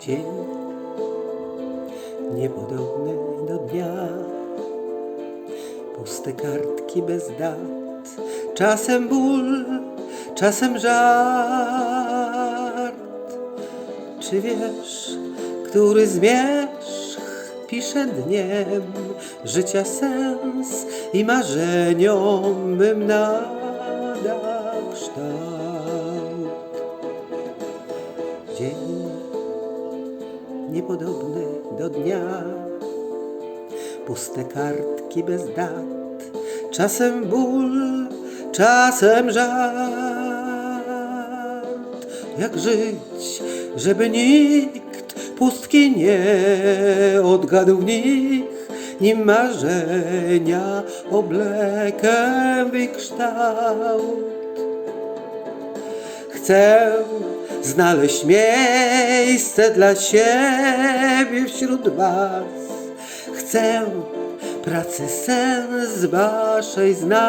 Dzień niepodobny do dnia, puste kartki bez dat, czasem ból, czasem żart. Czy wiesz, który zmierzch pisze dniem życia sens i marzeniom mym nada kształt? Dzień niepodobny do dnia, puste kartki bez dat, czasem ból, czasem żart. Jak żyć, żeby nikt pustki nie odgadł w nich, nim marzenia oblekiem w ich kształt. Chcę znaleźć miejsce dla siebie wśród was. Chcę pracy sens waszej znać.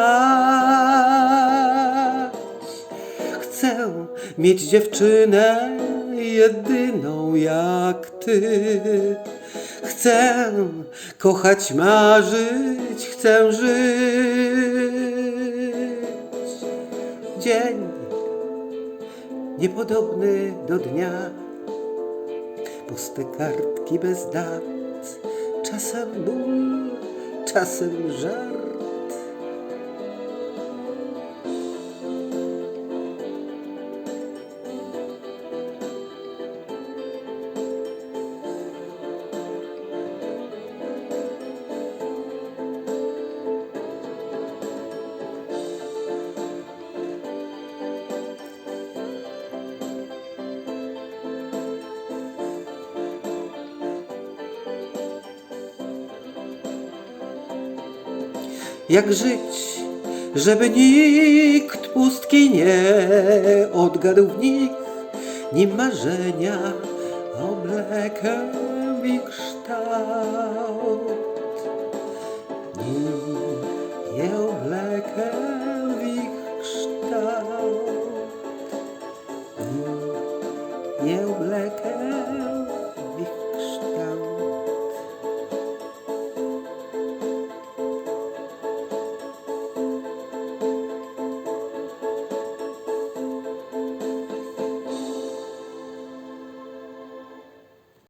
Chcę mieć dziewczynę jedyną jak ty. Chcę kochać, marzyć, chcę żyć. Dzień niepodobny do dnia. Puste kartki bez dat, czasem ból, czasem żart. Jak żyć, żeby nikt pustki nie odgadł w nich, nim marzenia oblekiem w ich kształt. Nim je oblekiem